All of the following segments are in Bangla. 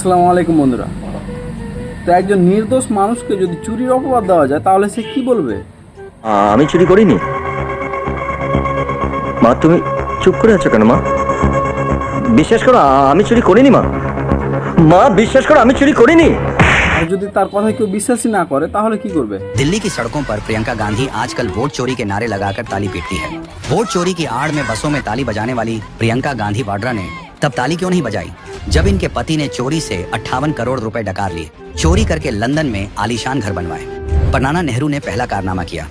আসসালামু আলাইকুম বন্ধুরা তো একজন নির্দোষ মানুষকে যদি চুরির অপরাধ দেওয়া যায় তাহলে সে কি বলবে আমি চুরি করিনি মা তুমি চুপ করে থাক না মা বিশেষ করে আমি চুরি করিনি মা বিশেষ করে আমি চুরি করিনি আর যদি তারপরে কেউ বিশ্বাসই না করে তাহলে কি করবে দিল্লির सड़कों पर प्रियंका गांधी आजकल वोट चोरी के नारे लगाकर ताली पीटती है वोट चोरी की आड़ में बसों में ताली बजाने वाली प्रियंका गांधी वाड्रा ने तब ताली क्यों नहीं बजाई जब इनके पति ने चोरी से अट्ठावन करोड़ रुपए डकार लिए चोरी करके लंदन में आलिशान घर बनवाए नाना नेहरू ने पहला कारनामा किया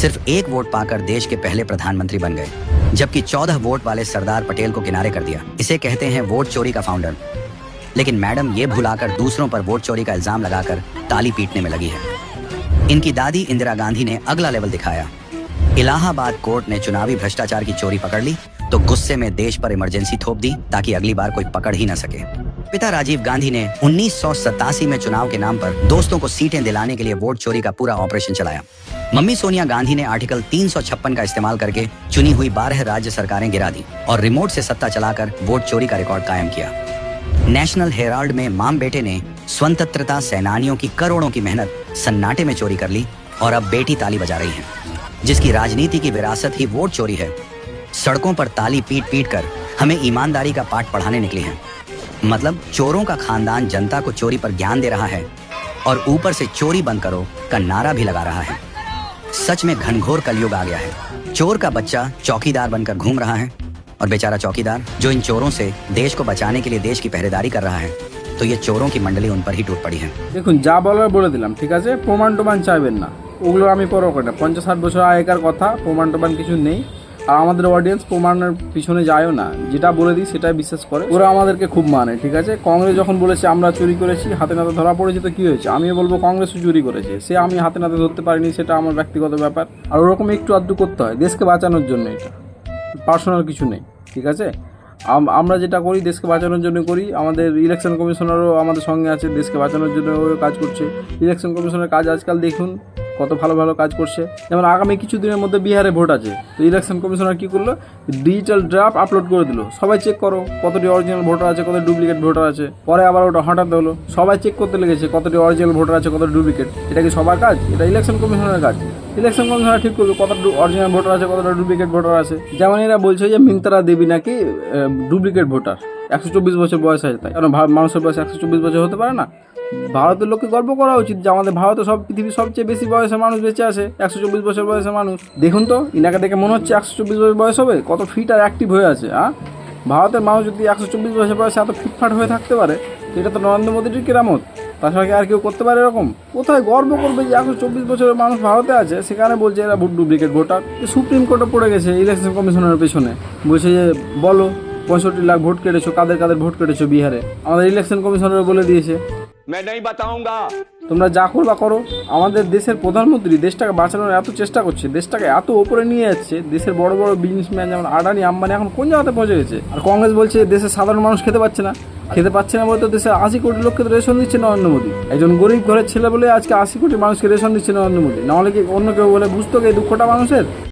सिर्फ एक वोट पाकर देश के पहले प्रधानमंत्री बन गए जबकि चौदह वोट वाले सरदार पटेल को किनारे कर दिया इसे कहते हैं वोट चोरी का फाउंडर लेकिन मैडम ये भुलाकर दूसरों पर वोट चोरी का इल्जाम लगाकर ताली पीटने में लगी है इनकी दादी इंदिरा गांधी ने अगला लेवल दिखाया इलाहाबाद कोर्ट ने चुनावी भ्रष्टाचार की चोरी पकड़ ली तो गुस्से में देश पर इमरजेंसी थोप दी ताकि अगली बार कोई पकड़ ही न सके पिता राजीव गांधी ने उन्नीस में चुनाव के नाम पर दोस्तों को सीटें दिलाने के लिए वोट चोरी का पूरा ऑपरेशन चलाया मम्मी सोनिया गांधी ने आर्टिकल तीन का इस्तेमाल करके चुनी हुई बारह राज्य सरकारें गिरा दी और रिमोट से सत्ता चलाकर वोट चोरी का रिकॉर्ड कायम किया नेशनल हेराल्ड में माम बेटे ने स्वतंत्रता सेनानियों की करोड़ों की मेहनत सन्नाटे में चोरी कर ली और अब बेटी ताली बजा रही है जिसकी राजनीति की विरासत ही वोट चोरी है सड़कों पर ताली पीट पीट कर हमें ईमानदारी का पाठ पढ़ाने निकली है मतलब चोरों का खानदान जनता को चोरी पर ज्ञान दे रहा है और ऊपर से चोरी बंद करो का नारा भी लगा रहा है सच में घनघोर कलयुग आ गया है चोर का बच्चा चौकीदार बनकर घूम रहा है और बेचारा चौकीदार जो इन चोरों से देश को बचाने के लिए देश की पहरेदारी कर रहा है তো এই চোরও কি মন্ডলী উনপর হি টুট পড়ি হ্যাঁ দেখুন যা बोले বলে দিলাম ঠিক আছে प्रमाण টমান চাইবেন ना ওগুলো আমি পরও করি না পঞ্চাশ ষাট বছর আগেকার কথা প্রমাণ টমাণ কিছু নেই আর আমাদের অডিয়েন্স প্রমাণের পিছনে যায়ও না যেটা বলে দিই সেটাই বিশ্বাস করে ওরা আমাদেরকে খুব মানে ঠিক আছে কংগ্রেস যখন বলেছে আমরা চুরি করেছি হাতে নাতে ধরা পড়েছে তো কী হয়েছে আমি বলবো কংগ্রেসও চুরি করেছে সে আমি হাতে নাতে ধরতে পারিনি সেটা আমার ব্যক্তিগত ব্যাপার আর ওরকম একটু আধটু করতে হয় দেশকে বাঁচানোর জন্য এটা পার্সোনাল কিছু নেই ঠিক আছে আমরা যেটা করি দেশকে বাঁচানোর জন্য করি আমাদের ইলেকশন কমিশনারও আমাদের সঙ্গে আছে দেশকে বাঁচানোর জন্য কাজ করছে ইলেকশন কমিশনের কাজ আজকাল দেখুন কত ভালো ভালো কাজ করছে যেমন আগামী কিছু দিনের মধ্যে বিহারে ভোট আছে তো ইলেকশন কমিশনার কী করলো ডিজিটাল ড্রাফট আপলোড করে দিল সবাই চেক করো কতটি অরিজিনাল ভোটার আছে কত ডুপ্লিকেট ভোটার আছে পরে আবার ওটা হঠাৎ হলো সবাই চেক করতে লেগেছে কতটি অরিজিনাল ভোটার আছে কত ডুপ্লিকেট এটা কি সবার কাজ এটা ইলেকশন কমিশনের কাজ ইলেকশন কমিশনার ঠিক করবে কত অরিজিনাল ভোটার আছে কতটা ডুপ্লিকেট ভোটার আছে যেমন এরা বলছে যে মিন্তারা দেবী নাকি ডুপ্লিকেট ভোটার একশো চব্বিশ বছর বয়স হয়েছে তাই কারণ মানুষের বয়স একশো চব্বিশ বছর হতে পারে না ভারতের লোককে গর্ব করা উচিত যে আমাদের ভারতে সব পৃথিবীর সবচেয়ে বেশি বয়সে মানুষ বেঁচে আছে একশো চব্বিশ বছর বয়সে মানুষ দেখুন তো ইনাকে দেখে মনে হচ্ছে একশো চব্বিশ বছর বয়স হবে কত ফিট আর অ্যাক্টিভ হয়ে আছে হ্যাঁ ভারতের মানুষ যদি একশো চব্বিশ বছর বয়সে এত ফিটফাট হয়ে থাকতে পারে এটা তো নরেন্দ্র মোদীর কেরামত তাছাড়া কি আর কেউ করতে পারে এরকম কোথায় গর্ব করবে যে একশো চব্বিশ বছরের মানুষ ভারতে আছে সেখানে বলছে এরা ভোট ডুপ্লিকেট ভোটার সুপ্রিম কোর্টে পড়ে গেছে ইলেকশন কমিশনের পেছনে বলছে যে বলো পঁয়ষট্টি লাখ ভোট কেটেছো কাদের কাদের ভোট কেটেছো বিহারে আমাদের ইলেকশন কমিশনারও বলে দিয়েছে তোমরা যা করবা করো আমাদের দেশের প্রধানমন্ত্রী দেশটাকে বাঁচানোর এত চেষ্টা করছে দেশটাকে এত উপরে নিয়ে যাচ্ছে দেশের বড় বড় বিজনেসম্যান যেমন আডানি আম্বানি এখন কোন জায়গাতে পৌঁছে গেছে আর কংগ্রেস বলছে দেশের সাধারণ মানুষ খেতে পাচ্ছে না খেতে পাচ্ছে না বলতে দেশে আশি কোটি লোককে রেশন দিচ্ছে নরেন্দ্র মোদী একজন গরিব ঘরের ছেলে বলে আজকে আশি কোটি মানুষকে রেশন দিচ্ছে নরেন্দ্র মোদী নাহলে কি অন্য কেউ বলে বুঝতো কে দুঃখটা মানুষের